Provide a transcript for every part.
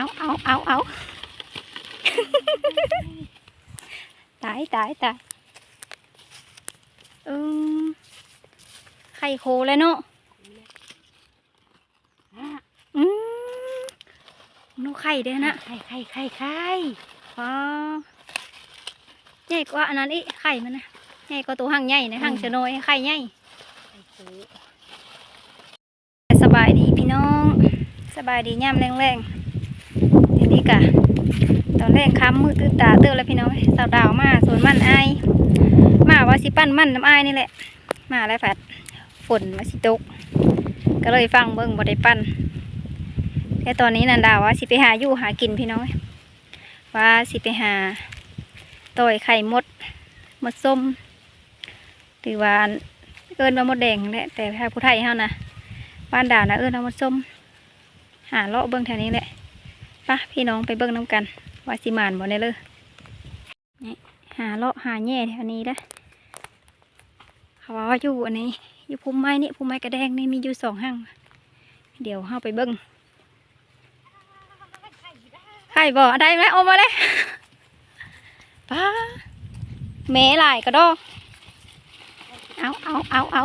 เอาเอาเอาเอาตายตายตายอืมไข่โคเลยเนาะอืมนกไข่เด้อนะไข่ไข่ไข่ไข่ว้าใหญ่กว่าอันนั้นอีกไข่มันนะใหญ่กว่าตัวห่างใหญ่นะห่างเชะโนยไข่ใหญ่ไข่ปูสบายดีพี่น้อง สบายดีย่ำแรงๆที นี้กะตอนแรกค้ำมือตื้อตาเตื้อแล้วพี่น้องสาวดาวมาสวนมันไอมาว่าสิปั้นมันน้ำไอนี่แหละ มาแล้วผัดฝนมาสิตก ก็เลยฟังเบิ่งบ่ได้ปั้นแต่ตอนนี้นันดาวว่าสิไปหาอยู่หากินพี่น้องว่าสิไปหาต่อยไข่มดมดส้มหรือว่าเอิ้นว่ามดแดงแหละแต่ถ้าผู้ไทยเฮานะบ้านดาวนะเออเรามาส้มหาเลาะเบิ้งแถวนี้แหละ ปะพี่น้องไปเบิ้งน้ำกันว่าสิมานบ่ได้เลยนี่หาเลาะหาแง่แถวนี้นะเขาว่าอยู่อันนี้อยู่พุ่มไม้นี่พุ่มไม้กระแดงนี่มีอยู่สองห้างเดี๋ยวเข้าไปเบิ้งไข่บ่ได้ไหมออกมาเลยป้าแม่หลายกระดอเอาเอาเอาเอา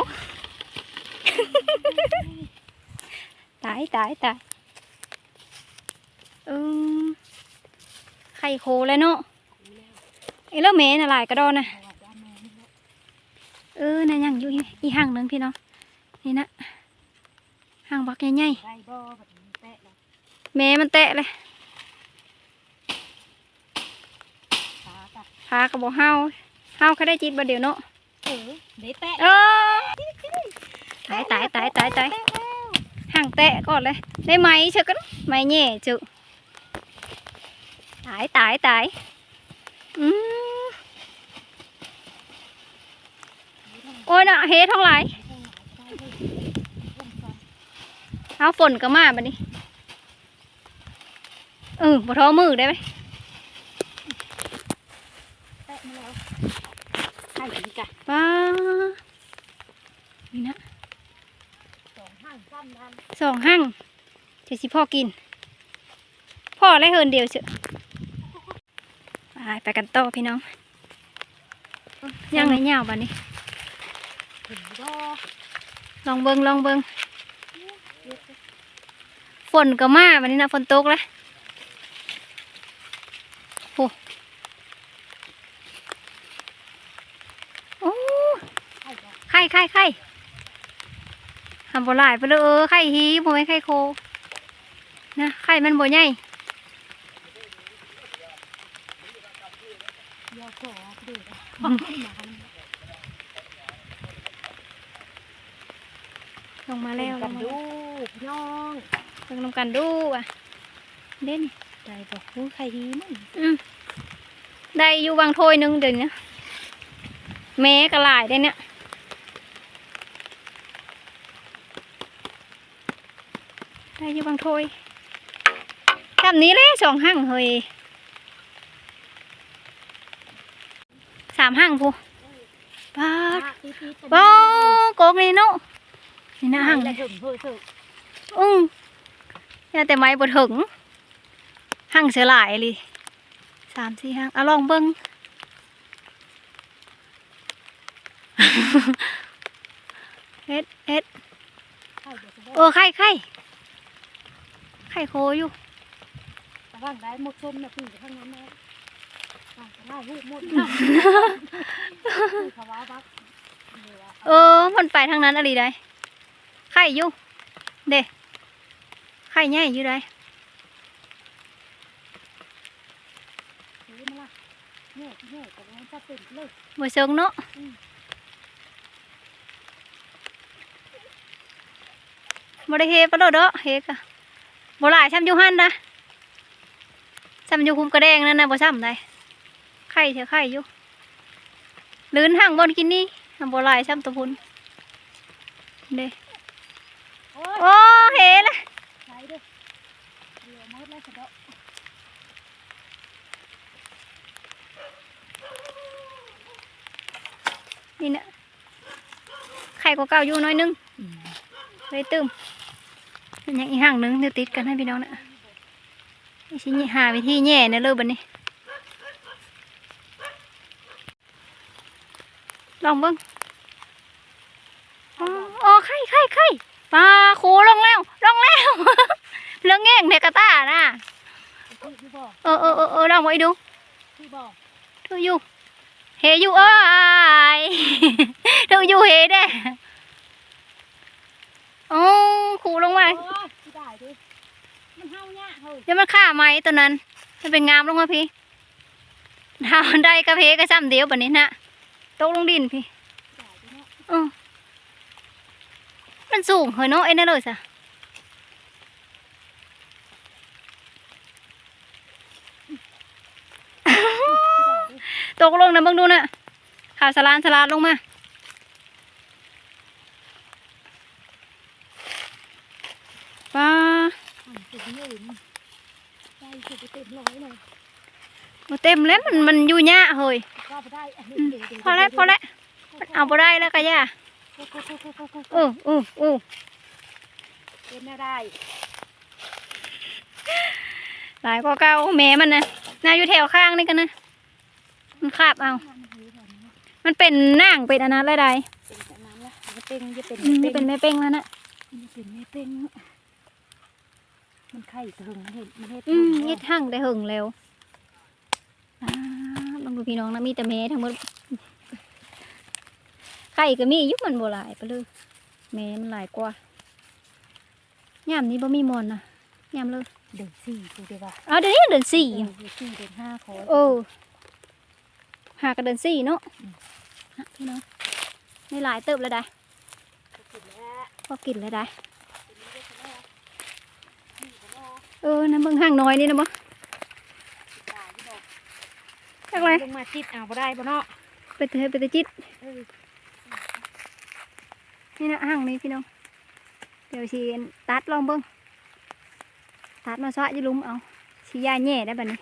ตายตายตาย อืมไข่โคเลยเนาะไอ้แล้วแม่น่ะหลายกระดอนนะเออน่ะยังอยู่อีห่างหนึงพี่น้องนี่นะห่างบักใหญ่ไข่บ่แบบนี้แตะแล้วๆแม่มันแตะเลยขาตัดพากระบอกเฮาเฮาแค่ได้จิตบ่เดียวเนาะเออเดี๋ยวแตะเออตายตายตายตายตายห่างแตะก่อนเลยได้ไหมเชกันไหมแง่จุ ตายตายตายอืมโอ้ยนะเฮ็ดทั้งหลายเอาฝนก็มาบัดนี้เออบ่ท้อมือได้ไหมแตะมาแล้วไข่อีกป้านี่นะสองหั่งจะสิพ่อกิน พ่อและเฮินเดียวเชอ ไปไปกันต่อพี่น้องย่างไหนยาวบ้านี้ถึงบ่ลองเบิงลองเบิงฝนก็มาวันนี้นะฝนตกแล้วโอ้โอ้ไข่บ่ไข่ไข่ไข่ทำบ่หลายไปเลยเออไข่ฮีบ่ไม่นไข่โคนะไข่มันบ่ใหญ่ เดี๋ยวขอดูนะ ล งมาแล้วลกันงมาดูย่องเบิ่งนำกันดูอะเด่นใจบอกหูไข่ดีมั้งอืมได้อยู่บางถ้วยหนึงเดี๋ยวนี้แม้กระหลายได้เนี่ยได้อยู่บางถ้วยแบบนี้เลยสองหั่งเฮ้ยสามหั่งพูปาดตีตีว้าโกกนี่เนาะ นี่นะหั่งเลเลยยถึงเพื่อถึงอือเนี่ยแต่ไม้บดถึงหั่งเสือหลายเลยสามสี่หั่งเอาลองเบิ้งเฮ็ดเฮ็ดไข่เดี๋ยวจะได้เออไข่ไข่ไข่โคอยู่ระวังได้หมดส้มนะพึ่งจะข้างนั้นนะอะจะไล่ลูกหมดเขาว่าบักเออ มันไปทางนั้นอะไรได้ ไข่อยู่เด้ไข่ใหญ่อยู่ได้ซื้อมาเนี่ยเนี่ยแต่ว่าจะเป็นเลยบ่เชิงเนาะมบ่ได้เฮปะโดดเฮกะบ่หลายซ้ำอยู่หันนะซ้ำอยู่คุมกระแดงนั่นนะบ่ซ้ำได้ไข่เถอะไข่อยู่ลื่นห่างบนกินนี่บ่หลายซ้ำตัวพุ่นเด้ โอ้ยโอ้เฮละใช้ด้วยเดี๋ยวมดแล้วเสร็จแล้วนี่นะไข่กว่าเก่าอยู่น้อยนึงเลยตึมเป็นหยังอีห่างนึงเดี๋ยวติดกันให้พี่น้องน่ะชิหาวิธีแย่นี่ยเลยบันนี้ลองเบิ้งอ๋ออ๋อไข่ไข่ไข่ปลาโคลงแล้วลงแล้ว เรื่องแง่งในกระตา น่ะพี่พี่บอกเออเออเออเออลองไว้ดูพี่บอกดูอยู่เฮอยู่เอ้ยดูอยู่เฮเด้โอ้ขู่ลงมาโอ้ยพี่ได้ดิมันเฮาเนี่ยเฮ้ยเดี๋ยวมันฆ่าไหมตัวนั้น มันเป็นงามลงมาพี่ดาวได้กระเพกระซ้ำเดียวแบบนี้นะตกลงดินพี่ได้ดิเนาะเออมันสูงเหรอเนาะไอ้นั่นเลยสะ พี่ได้ดิ ตกลงนะเบิ่งดูนะข่าวสลานสลานลงมาป้าหันสุดเงี้ยเลยใจสุดเต็มร้อยเลยบ่เต็มแล้วมันมันอยู่ยะเฮ้ยก็ไปได้อันนี้อืมเดี๋ยวเดี๋ยวพอแล้วพอแล้วมันเอาบ่ได้แล้วก็ย่าโอ้โหโอ้โหโอ้โหอู้อู้อู้เป็นไม่ได้หลายกว่าเก่าแม่มันนะน่าอยู่แถวข้างนี่กันนะ มันคาบเอา มันหิวแบบนี้มันเป็นนางเป็นอันนั้นอะไรใดเป็นแบบนั้นละมันเป็นจะเป็นอืมไม่มันเป็เป็นนแม่เป้งแล้วนะมันเป็นไม่เป็น มันไข่ถึงมันเห็ดมันเห็ดอืมถึงเฮ็ดหั่งได้หึงแล้วอ่าลองดูพี่น้องนะมีแต่แม่ทั้งหมดไข่ก็มีอยุบมันบ่หลายไปเลยแม่มันหลายกว่ายามนี้บ่มีมอนนะยามเลยเดือนสี่ดูดิว่าเอาเดี๋ยวนี้เดือนสี่เดือนสี่เดือนห้าขอเออ หากันเดือนสี่เนาะฮะพี่น้องไม่หลายเติบเลยได้กินแล้วพอกินเลยได้กินไม่ได้ก็ได้นี่ก็ได้เออน้ำเบิ่งห่างน้อยนี่นะบ่ตายที่บอกจักไรลงมาจิตเอาบ่ได้บ่เนาะไปเถอะไปเถอะจิตเออนี่นะห่างนี้พี่น้องเดี๋ยวสิตัดลองเบิ่งตัดมาซะจะลุมเอาสิยาแย่ได้บัดนี้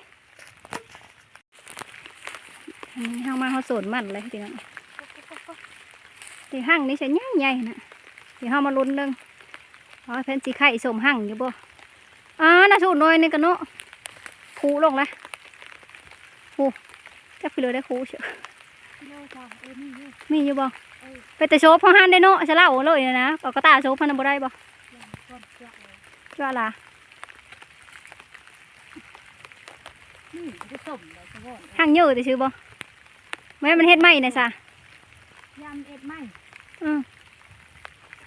อันนี้ห่างมาเขาโสนมันเลยพี่น้องเดี๋ยวห่างนี้ใช้ใหญ่ใหญ่ๆนะเดี๋ยวเฮามาลุ้นเรื่องว่าเพิ่นสิไข่สมห่างอยู่บ่อ่าน่าสูดน้อยนี่กันเนาะคูลงละคูจักไปเลยได้คูเชียวโลจ้าเออนี่อยู่มีอยู่บ่เออไปแต่โชว์พอหันได้เนาะจะเล่าเลยนะนะเอากระตาโชว์พันนบ่ได้บ่ยังก้อนเกลือเลยจ้าล่ะนี่จะต้มเลยจะว่อนห่างเยอะแต่ชื่อบ่ แม่มันเฮ็ดไหมนะซะยำเอ็ดไหมอือ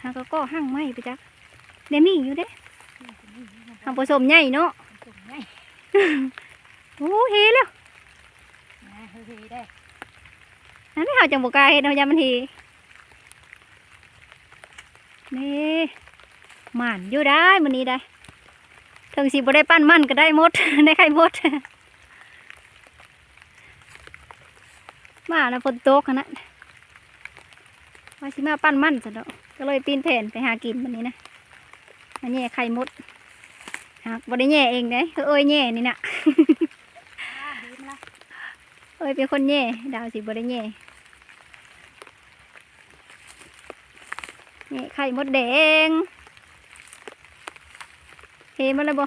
หางก็ก็ห่างไหมไปจักเดี๋ยวมีอยู่เด้นี่ก็นี่มันห่างผสมใหญ่เนาะต้มไงโอ้เฮแล้วนะเฮ้ยได้นั่นเฮาจังบ่กล้าเฮ็ดเฮาอย่ามันเฮนี่หมันอยู่ได้มื้อนี้ได้ถึงสิบ่ได้ปั้นมันก็ได้หมด ได้ไข่หมด มาแล้วฝนตกขนาดว่าสิมาปั้นมันซะเนาะก็เลยปีนแผ่นไปหากินวันนี้นะมาแย่ไข่มดหากบ่ได้แย่เองเด้คือเอ้ยแย่นี่นะอ่าดีมาละเอ้ยเป็นคนแย่ดาวสิบ่ได้แย่นี่ไข่มดแดงเฮมาแล้วบ่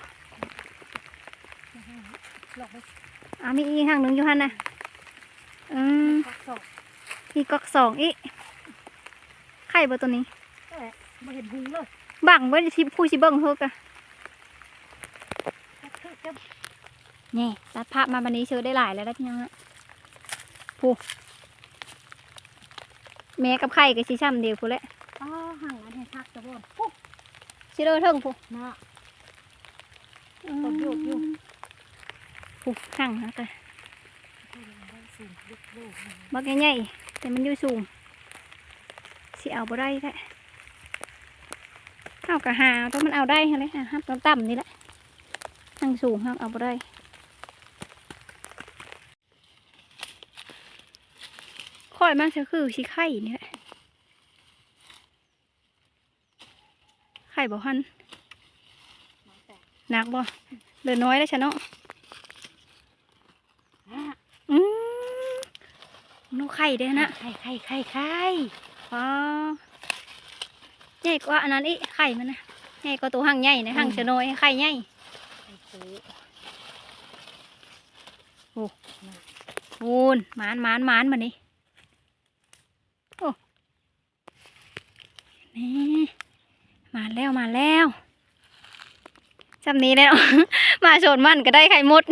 หลอกไปอ่ามีอีกห้างหนึ่งอยู่หันนะ อืมปักศอกมีก๊อกสองอีกไข่บ่ตัวนี้ก็แหละมาเห็นหุงเลยบังไว้ที่ผู้สิเบิ่งเฮกะคือจะนี่ตัดภาพมาวันนี้เชื่อได้หลายแล้วได้พี่น้องอะผู้แม่กับไข่กับชิช่ำเดียวผู้นแหละอ๋อห่างอันให้ทักจะว่อนปุ๊บชิเลอเทิงผู้นะอืมต้นโยกอยู่ ผู้ห่างนะแต่ได้สูงลูกลูก บักใหญ่ๆแต่มันอยู่สูงสิเอาบ่ได้แท้เอากะหาตัวมันเอาได้เลยฮะตอนต่ำนี่แหละทางสูงห้ามเอาบ่ได้ค่อยมากจะคือสิไข่นี่แหละไข่บ่หันหนักบ่เหลือน้อยแล้วฉันเนาะอืมนู ไข่เด้อนะไข่ไข่ไข่ไข่อ๋อใหญ่กว่าอันนั้นอีกไข่มันนะใหญ่กว่าตัวหั่งใหญ่นะหั่งเชะโนยไข่ใหญ่ไข่ปูอ้พูนหมานหมานหมานมานี่โอ้นี่มาแล้วมาแล้วจำนี้แล้วมาโซนมันก็ได้ไข่มด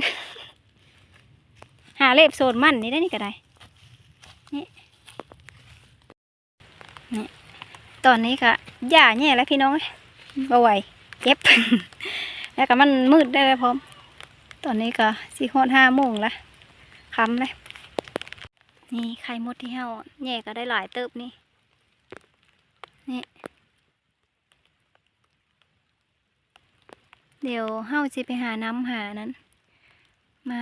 หาเล็บโซนมันนี่ได้นี่ก็ได้ นี่ นี่ ตอนนี้ก็หย่าแย่แล้วพี่น้องเบ่ไหวเจ็บ แล้วก็มันมืดได้เลยพร้อม ตอนนี้ก็สี่ฮอห้าโมงละค่ำเลยนี่ไข่มดที่เฮาแย่ก็ได้หลายเติบนี่ นี่ เดี๋ยวเฮาสิไปหาน้ำหานั้น มา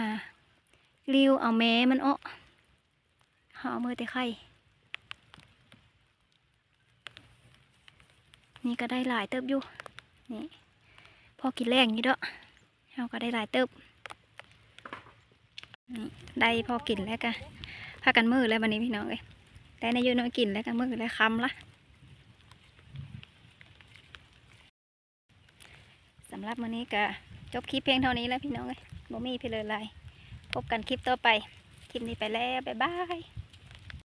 ริวเอาแม้มันอ้อเฮาเอามือแต่ไข่ นี่ก็ได้หลายเติบอยู่ นี่พอกินแรงอยู่เด้อเฮาก็ได้หลายเติบนี่ได้พอกินแล้วก็พากันมือแล้ววันนี้พี่น้องเอ้ยได้ในยอยืนน้อยกินแล้วก็มือแล้วคำละสำหรับวันนี้ก็จบคลิปเพียงเท่านี้แล้วพี่น้องเอ้ยบ่มีเพลเลยไรพบกันคลิปต่อไป คลิปนี้ไปแล้ว บ๊ายบาย